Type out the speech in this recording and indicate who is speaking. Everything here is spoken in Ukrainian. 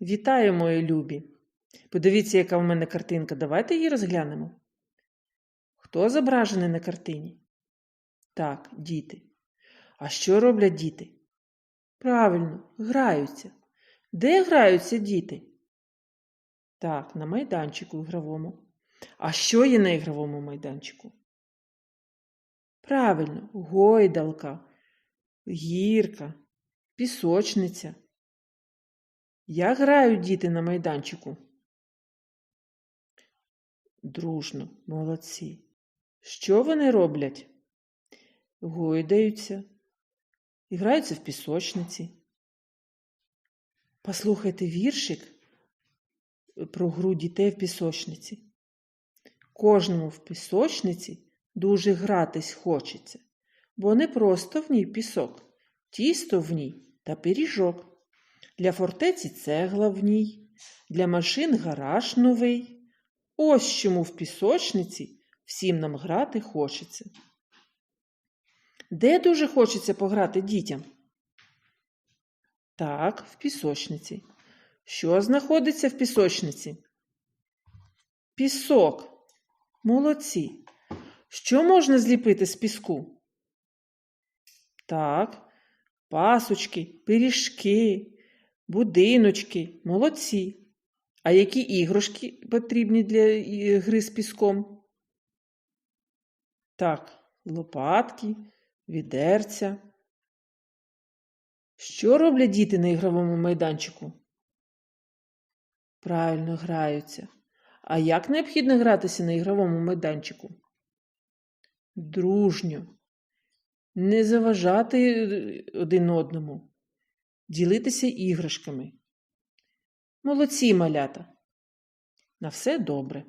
Speaker 1: Вітаю, мої любі! Подивіться, яка в мене картинка. Давайте її розглянемо. Хто зображений на картині? Так, діти. А що роблять діти? Правильно, граються. Де граються діти? Так, на майданчику ігровому. А що є на ігровому майданчику? Правильно, гойдалка, гірка, пісочниця. Як грають діти на майданчику? Дружно, молодці. Що вони роблять? Гойдаються, граються в пісочниці. Послухайте віршик про гру дітей в пісочниці. Кожному в пісочниці дуже гратись хочеться, бо не просто в ній пісок, тісто в ній та пиріжок. Для фортеці цегла в ній, для машин гараж новий. Ось чому в пісочниці всім нам грати хочеться. Де дуже хочеться пограти дітям? Так, в пісочниці. Що знаходиться в пісочниці? Пісок. Молодці. Що можна зліпити з піску? Так, пасочки, пиріжки, будиночки. Молодці. А які іграшки потрібні для гри з піском? Так, лопатки, відерця. Що роблять діти на ігровому майданчику? Правильно граються. А як необхідно гратися на ігровому майданчику? Дружньо. Не заважати е, один одному. Ділитися іграшками. Молодці, малята. На все добре.